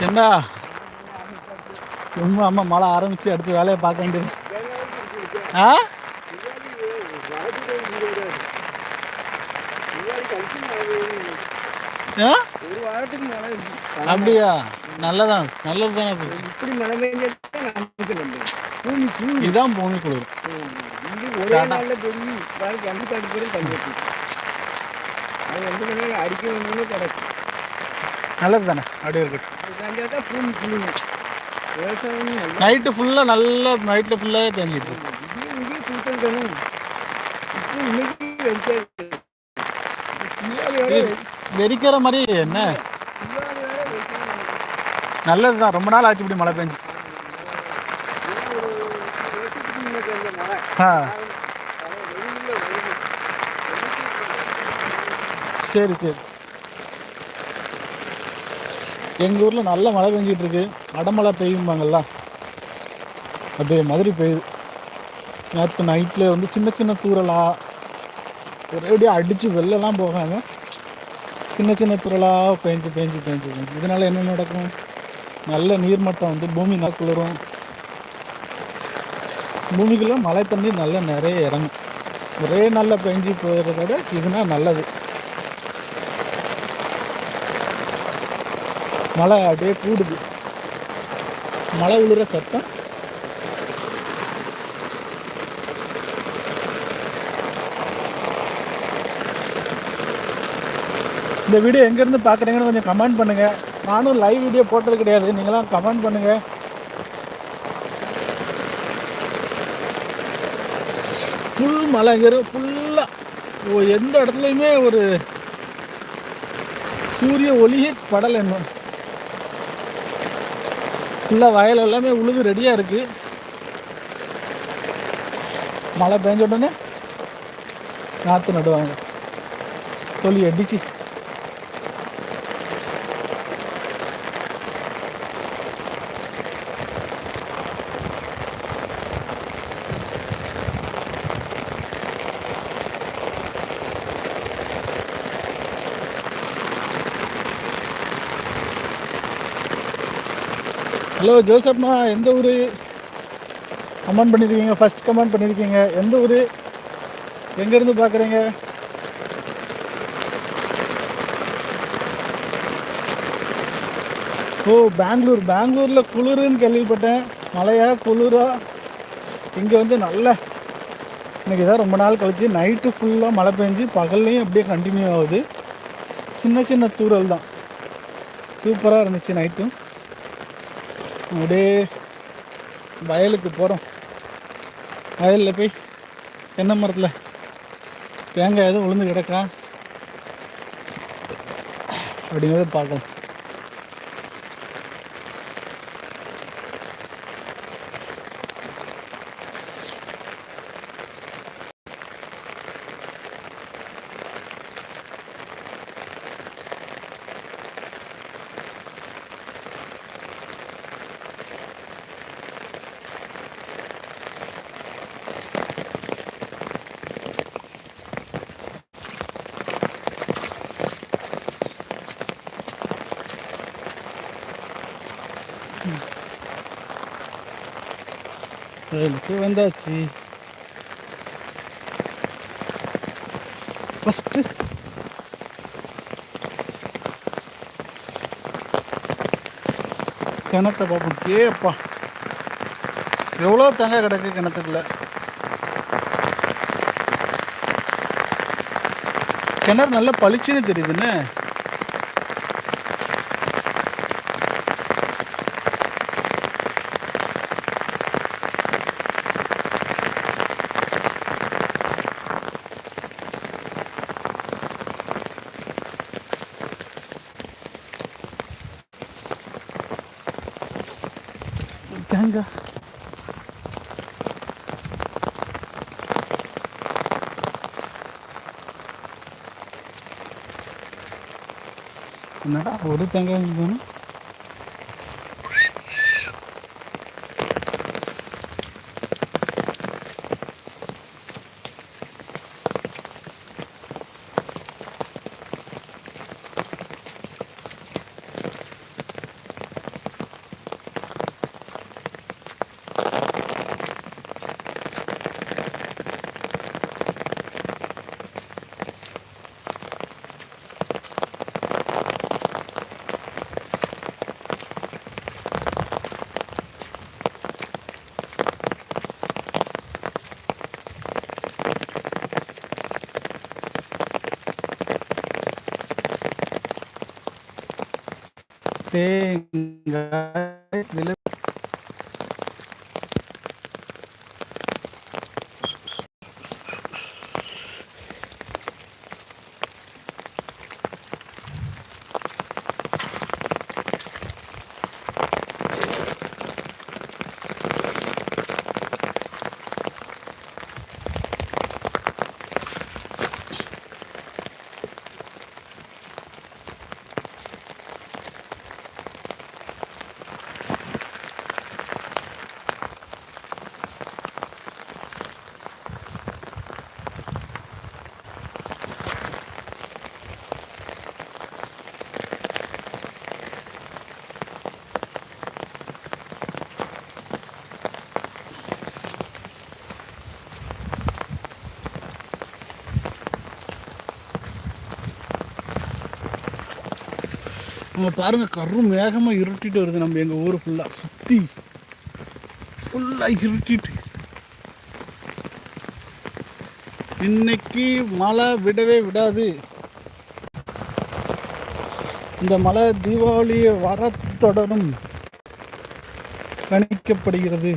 என்ன சும்மா அம்மா மழை ஆரம்பிச்சு அடுத்து வேலையை பார்க்க வேண்டியது. ஆ. அப்படியா? நல்லதான். நல்லது தானே இப்படி மழை பெஞ்சா இதுதான் பூமி குளிர். ஒரே நாள்ல நாளைக்கு அஞ்சு தாடி பேரும் வச்சு அது எந்த அடிக்க வேணும்னு கிடக்கு. நல்லது தானே. அப்படியே இருக்கட்டும். தான் பூமி குளிங்க விவசாயம் நல்லா நைட்டு ஃபுல்லாக நல்லா நைட்டில் ஃபுல்லாகவே தங்கிட்டு இருக்கு. இங்கேயும் இங்கேயும் தூக்கணும் இப்போ இன்னைக்கு வெடிக்காது பிள்ளையாள் வேற இது வெடிக்கிற மாதிரி என்ன? நல்லது தான் ரொம்ப நாள் ஆச்சு இப்படி மழை பெஞ்சு. ஆ. சரி சரி. எங்கள் ஊரில் நல்ல மழை பெஞ்சிகிட்டு இருக்கு. அடமழை பெய்யும்பாங்கல்ல? அதே மாதிரி பெய்யுது. நேற்று நைட்டில் வந்து சின்ன சின்ன தூரலா ஒரேடியாக அடித்து வெளிலலாம் போகாமல் சின்ன சின்ன தூரலாக பெஞ்சு பெஞ்சு பெஞ்சு பெஞ்சு. இதனால் என்ன நடக்கும்? நல்ல நீர்மட்டம் வந்து பூமி நல்லா குளிரும். பூமிக்குள்ளே மழை தண்ணி நல்லா நிறைய இறங்கும். ஒரே நல்லா பெஞ்சு போயிடுறத விட இதுனா நல்லது. மழை அப்படியே கூடுது. மழை விழுற சத்தம். இந்த வீடியோ எங்கேருந்து பார்க்குறீங்கன்னு கொஞ்சம் கமெண்ட் பண்ணுங்கள் நானும் லைவ் வீடியோ போட்டது கிடையாது. நீங்களாம் கமெண்ட் பண்ணுங்கள் ஃபுல் மலைங்கிற ஃபுல்லாக எந்த இடத்துலையுமே ஒரு சூரிய ஒளியே படலை இன்னும். ஃபுல்லாக வயல் எல்லாமே உழுது ரெடியாக இருக்குது மழை பெஞ்ச உடனே நாற்று நடுவாங்க. தொழில் அடிச்சு. ஹலோ ஜோசப்னா எந்த ஊர்? கமெண்ட் பண்ணியிருக்கீங்க ஃபஸ்ட் கமெண்ட் பண்ணியிருக்கீங்க எந்த ஊர்? எங்கேருந்து பார்க்குறீங்க? ஓ பெங்களூர். பெங்களூரில் குளிருன்னு கேள்விப்பட்டேன். மழையா குளிரா? இங்கே வந்து நல்ல. இன்னைக்கு தான் ரொம்ப நாள் கழிச்சு நைட்டு ஃபுல்லாக மழை பெஞ்சு பகல்லையும் அப்படியே கண்டினியூ ஆகுது. சின்ன சின்ன தூறல் தான். சூப்பராக இருந்துச்சு நைட்டும் அப்படியே வயலுக்கு போகிறோம் வயலில் போய் தென்னை மரத்தில் தேங்காய் எதுவும் விழுந்து கிடக்கா? அப்படிங்கிறத பார்க்கலாம். ட்ரெயிலுக்கு வந்தாச்சு ஃபஸ்ட்டு கிணத்தை பார்ப்போம் கேப்பா எவ்வளோ தேங்காய் கிடக்கு கிணத்துக்குள்ள கிணறு நல்லா பளிச்சுன்னு தெரியுதுன்னு தேங்காய் என்னடா ஒரு தேங்காய் வேணும் தேங்காய் விலை நம்ம பாருங்க கரும் வேகமாக இருட்டிட்டு வருது நம்ம எங்கள் ஊர் ஃபுல்லாக சுற்றி ஃபுல்லாக இருட்டிட்டு. இன்னைக்கு மழை விடவே விடாது. இந்த மழை தீபாவளி வர தொடரும். கணிக்கப்படுகிறது.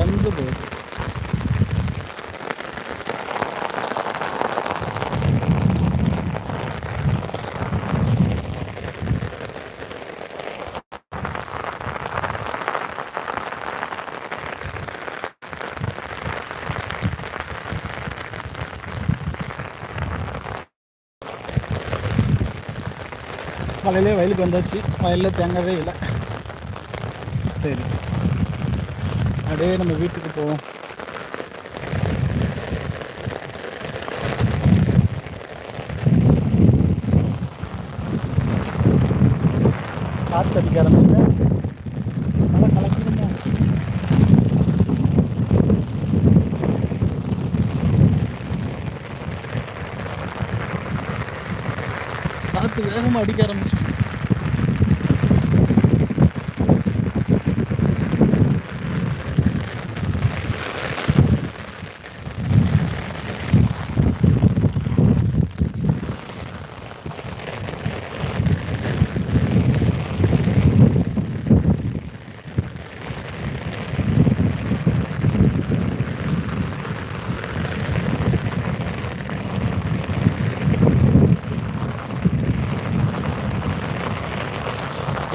பறந்து போகுது. காலையிலே வயலுக்கு வந்தாச்சு. வயலில் தேங்கவே இல்லை. சரி. அப்படியே நம்ம வீட்டுக்கு போவோம். காற்று அடிக்க ஆரம்பிச்சிட்டேன் நல்லா கலக்கிடுமோ? காற்று வேகமாக அடிக்க ஆரம்பிச்சு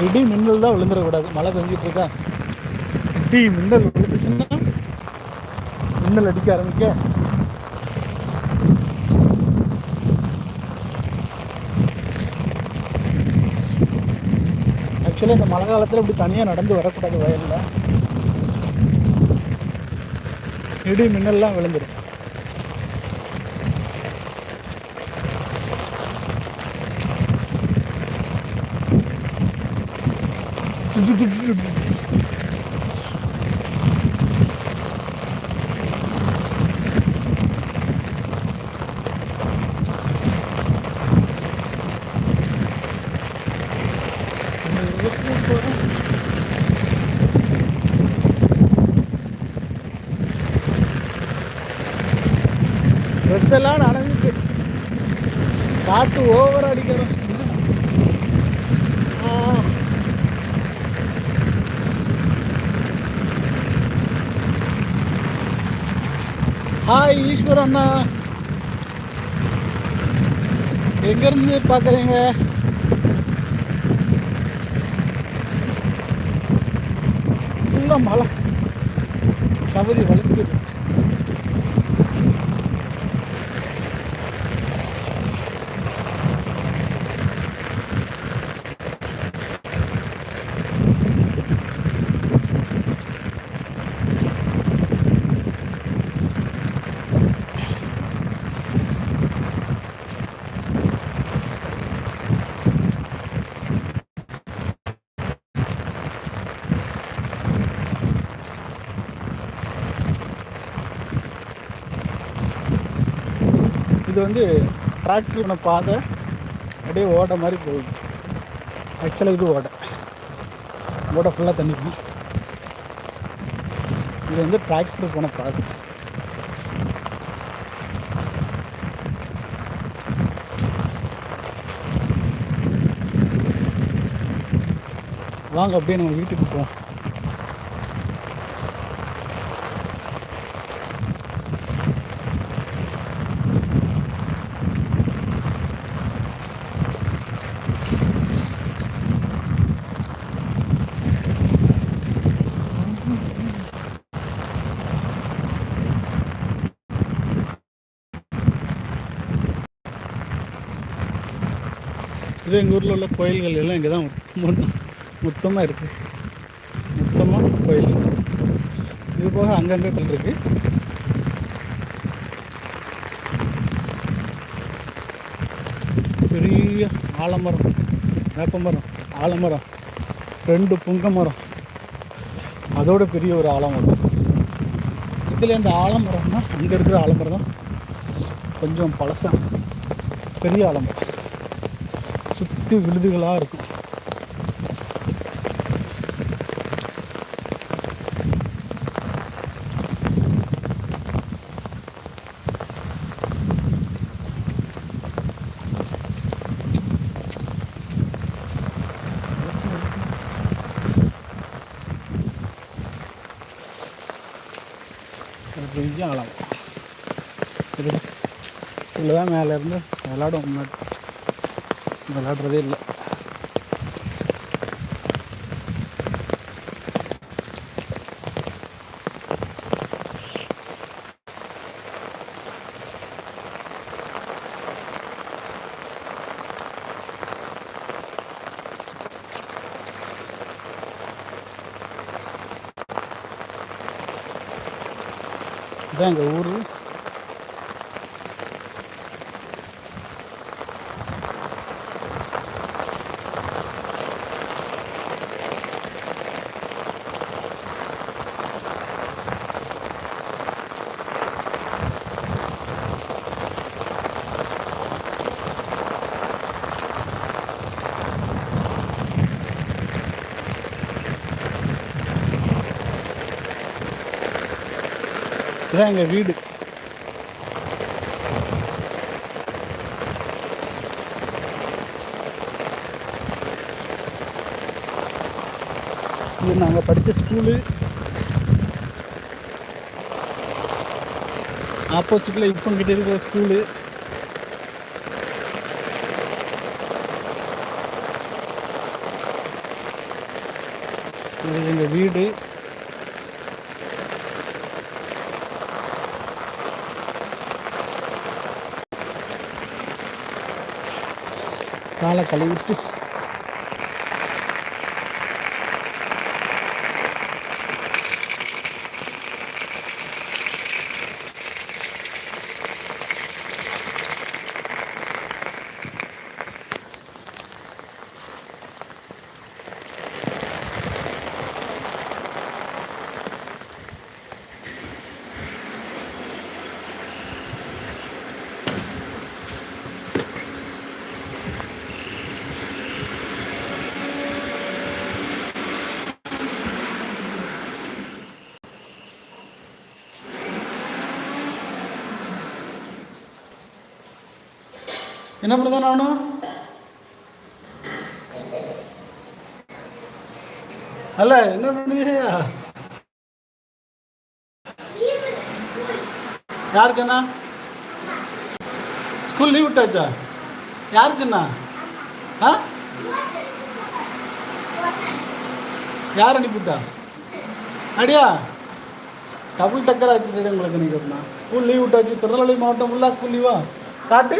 இடி மின்னல் தான் விழுந்துடக்கூடாது மழை பெஞ்சிட்டு இருக்கா இடி மின்னல் விழுந்துச்சுன்னா மின்னல் அடிக்க ஆரம்பிக்க. ஆக்சுவலாக இந்த மழை காலத்தில் இப்படி தனியாக நடந்து வரக்கூடாது வயலில். இடி மின்னல்லாம் விழுந்துடும் dur dur dur. Hi Eshwar அண்ணா. எங்கேருந்து பார்க்குறீங்க? ஃபுல்லாக மழை சபதி வலிக்குது இது வந்து டிராக்டர் பாதை அப்படியே ஓட மாதிரி போகுது. ஆக்சுவலாக இது ஓட. ஓட ஃபுல்லாக தண்ணிக்கும் இது வந்து டிராக்டர் போன பாதை. வாங்க அப்படியே நம்ம வீட்டுக்கு போவோம் இது எங்கள் ஊரில் உள்ள கோயில்கள் எல்லாம் இங்கே தான் மொத்தமாக இருக்குது மொத்தமாக கோயில். இது போக அங்கங்கே கல் இருக்குது பெரிய ஆலமரம் வேப்பமரம் ஆலமரம் ரெண்டு புங்க மரம் அதோட பெரிய ஒரு ஆலமரம். இதில் இந்த ஆலமரம்னா அங்கே இருக்கிற ஆலமரம் தான் கொஞ்சம் பழசாக பெரிய ஆலமரம். சுற்றி விழுதுகளாக இருக்கும் ஒரு பெரிய ஆழம் இது இதில் தான் மேலே இருந்து விளாடும் முன்னாடி விளாடுறதே இல்லை. இதான் எங்கள் ஊர். இதான் எங்கள் வீடு. இது நாங்கள் படித்த ஸ்கூலு ஆப்போசிட்டில் இப்போ கிட்ட இருக்கிற ஸ்கூலு இது எங்கள் வீடு காலை கழுவிட்டு என்ன பண்ணுதான் நானும்? அல்ல என்ன பண்ணுது யார் சொன்னா? ஸ்கூல் லீவ் விட்டாச்சா? யார் சொன்னா? ஆ? யார் அனுப்பிவிட்டா? அடியா? டபுள் டக்கர் ஆச்சு உங்களுக்கு நீங்கள் ஸ்கூல் லீவ் விட்டாச்சு. திருநெல்வேலி மாவட்டம் ஃபுல்லாக ஸ்கூல் லீவா? காட்டு.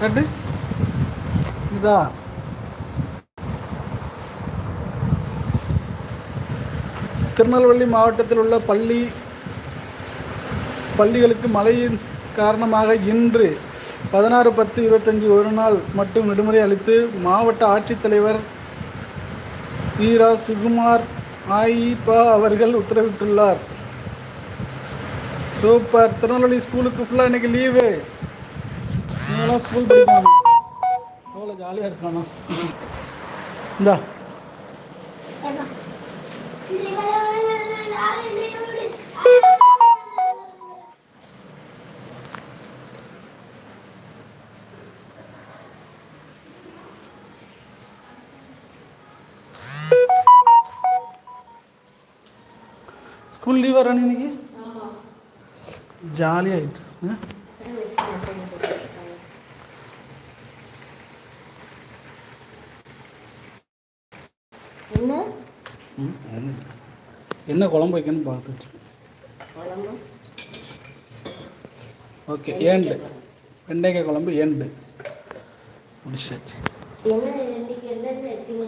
காட்டு இதா. திருநெல்வேலி மாவட்டத்தில் உள்ள பள்ளி பள்ளிகளுக்கு மழையின் காரணமாக இன்று பதினாறு பத்து இருபத்தஞ்சி ஒரு நாள் மட்டும் விடுமுறை அளித்து மாவட்ட ஆட்சித்தலைவர் ஈரா சுகுமார் ஆயிபா அவர்கள் உத்தரவிட்டுள்ளார். சூப்பர். திருநெல்வேலி ஸ்கூலுக்கு ஃபுல்லாக இன்றைக்கி லீவு நீங்களாம் ஸ்கூல் படிக்கணும் எவ்வளோ ஜாலியாக இருக்கானா இந்தா ஸ்கூல் லீவ் வரானு இன்னைக்கு ஜாலியாகிட்டு ஆ என்ன ம், என்ன குழம்பு வைக்கணும்னு பார்த்துட்டு. ஓகே ஏண்டு வெண்டைக்காய் குழம்பு ஏண்டு முடிச்சாச்சு